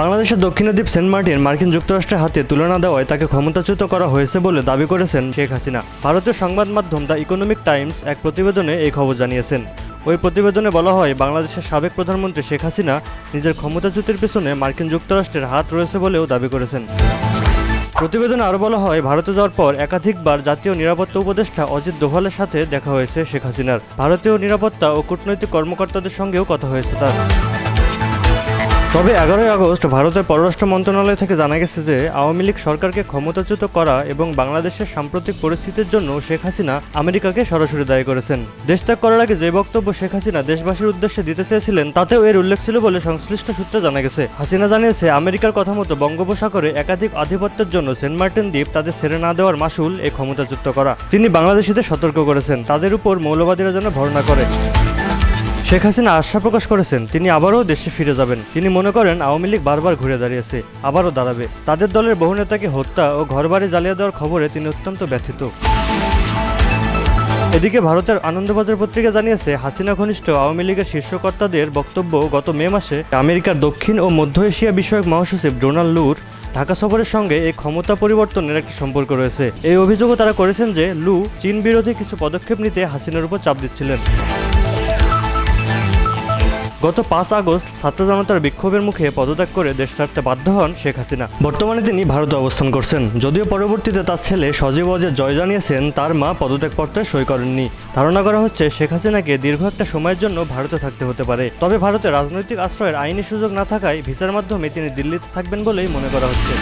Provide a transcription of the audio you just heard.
বাংলাদেশের দক্ষিণ দ্বীপ সেন্ট মার্টিন মার্কিন যুক্তরাষ্ট্রের হাতে তুলে না দেওয়ায় তাকে ক্ষমতাচ্যুত করা হয়েছে বলে দাবি করেছেন শেখ হাসিনা। ভারতীয় সংবাদ মাধ্যম দ্য ইকোনমিক টাইমস এক প্রতিবেদনে এই খবর জানিয়েছেন। ওই প্রতিবেদনে বলা হয়, বাংলাদেশের সাবেক প্রধানমন্ত্রী শেখ হাসিনা নিজের ক্ষমতাচ্যুতির পেছনে মার্কিন যুক্তরাষ্ট্রের হাত রয়েছে বলেও দাবি করেছেন। প্রতিবেদনে আরও বলা হয়, ভারতে যাওয়ার পর একাধিকবার জাতীয় নিরাপত্তা উপদেষ্টা অজিত দোভালের সাথে দেখা হয়েছে শেখ হাসিনার। ভারতীয় নিরাপত্তা ও কূটনৈতিক কর্মকর্তাদের সঙ্গেও কথা হয়েছে তার। তবে এগারোই আগস্ট ভারতের পররাষ্ট্র মন্ত্রণালয় থেকে জানা গেছে যে আওয়ামী লীগ সরকারকে ক্ষমতাচ্যুত করা এবং বাংলাদেশের সাম্প্রতিক পরিস্থিতির জন্য শেখ হাসিনা আমেরিকাকে সরাসরি দায়ী করেছেন। দেশ ত্যাগ করার আগে যে বক্তব্য শেখ হাসিনা দেশবাসীর উদ্দেশ্যে দিতে চেয়েছিলেন, তাতেও এর উল্লেখ ছিল বলে সংশ্লিষ্ট সূত্রে জানা গেছে। হাসিনা জানিয়েছে, আমেরিকার কথা মতো বঙ্গোপসাগরে একাধিক আধিপত্যের জন্য সেন্ট মার্টিন দ্বীপ তাদের ছেড়ে না দেওয়ার মাসুল এই ক্ষমতাচ্যুত করা। তিনি বাংলাদেশিদের সতর্ক করেছেন, তাদের উপর মৌলবাদীরা যেন ভরনা করে। শেখ হাসিনা আশা প্রকাশ করেছেন, তিনি আবারও দেশে ফিরে যাবেন। তিনি মনে করেন, আওয়ামী লীগ বারবার ঘুরে দাঁড়িয়েছে, আবারও দাঁড়াবে। তাদের দলের বহু নেতাকে হত্যা ও ঘরবাড়ি জ্বালিয়ে দেওয়ার খবরে তিনি অত্যন্ত ব্যথিত। এদিকে ভারতের আনন্দবাজার পত্রিকা জানিয়েছে, হাসিনা ঘনিষ্ঠ আওয়ামী লীগের শীর্ষকর্তাদের বক্তব্য গত মে মাসে আমেরিকার দক্ষিণ ও মধ্য এশিয়া বিষয়ক মহাসচিব ডোনাল্ড লুর ঢাকা সফরের সঙ্গে এই ক্ষমতা পরিবর্তনের একটি সম্পর্ক রয়েছে। এই অভিযোগও তারা করেছেন যে, লু চীন বিরোধী কিছু পদক্ষেপ নিতে হাসিনার উপর চাপ দিচ্ছিলেন। গত পাঁচ আগস্ট ছাত্র জনতার বিক্ষোভের মুখে পদত্যাগ করে দেশ ছাড়তে বাধ্য হন শেখ হাসিনা। বর্তমানে তিনি ভারতে অবস্থান করছেন। যদিও পরবর্তীতে তার ছেলে সজীব অজয় জয় জানিয়েছেন, তার মা পদত্যাগপত্রে সই করেননি। ধারণা করা হচ্ছে শেখ হাসিনাকে দীর্ঘ একটা সময়ের জন্য ভারতে থাকতে হতে পারে। তবে ভারতে রাজনৈতিক আশ্রয়ের আইনি সুযোগ না থাকায় ভিসার মাধ্যমে তিনি দিল্লিতে থাকবেন বলেই মনে করা হচ্ছে।